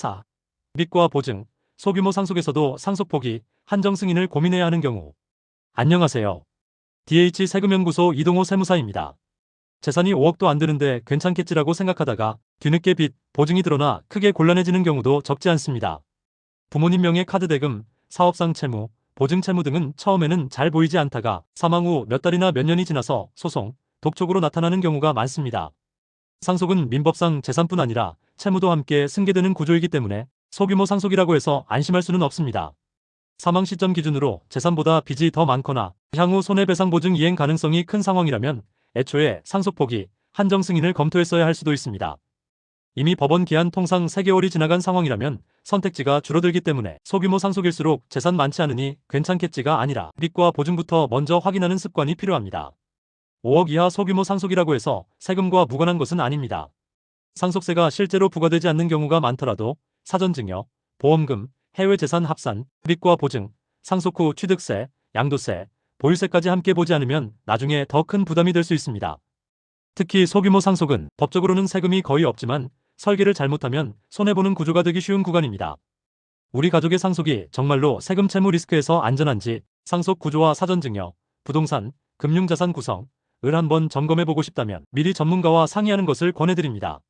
4. 빚과 보증, 소규모 상속에서도 상속폭이 한정 승인을 고민해야 하는 경우. 안녕하세요. DH 세금연구소 이동호 세무사입니다. 재산이 5억도 안 되는데 괜찮겠지라고 생각하다가 뒤늦게 빚, 보증이 드러나 크게 곤란해지는 경우도 적지 않습니다. 부모님 명의 카드 대금, 사업상 채무, 보증 채무 등은 처음에는 잘 보이지 않다가 사망 후 몇 달이나 몇 년이 지나서 소송, 독촉으로 나타나는 경우가 많습니다. 상속은 민법상 재산뿐 아니라 채무도 함께 승계되는 구조이기 때문에 소규모 상속이라고 해서 안심할 수는 없습니다. 사망 시점 기준으로 재산보다 빚이 더 많거나 향후 손해배상 보증 이행 가능성이 큰 상황이라면 애초에 상속폭이 한정 승인을 검토했어야 할 수도 있습니다. 이미 법원 기한 통상 3개월이 지나간 상황이라면 선택지가 줄어들기 때문에 소규모 상속일수록 재산 많지 않으니 괜찮겠지가 아니라 빚과 보증부터 먼저 확인하는 습관이 필요합니다. 5억 이하 소규모 상속이라고 해서 세금과 무관한 것은 아닙니다. 상속세가 실제로 부과되지 않는 경우가 많더라도 사전 증여, 보험금, 해외 재산 합산, 빚과 보증, 상속 후 취득세, 양도세, 보유세까지 함께 보지 않으면 나중에 더 큰 부담이 될 수 있습니다. 특히 소규모 상속은 법적으로는 세금이 거의 없지만 설계를 잘못하면 손해보는 구조가 되기 쉬운 구간입니다. 우리 가족의 상속이 정말로 세금 채무 리스크에서 안전한지 상속 구조와 사전 증여, 부동산, 금융자산 구성, 을 한번 점검해 보고 싶다면 미리 전문가와 상의하는 것을 권해드립니다.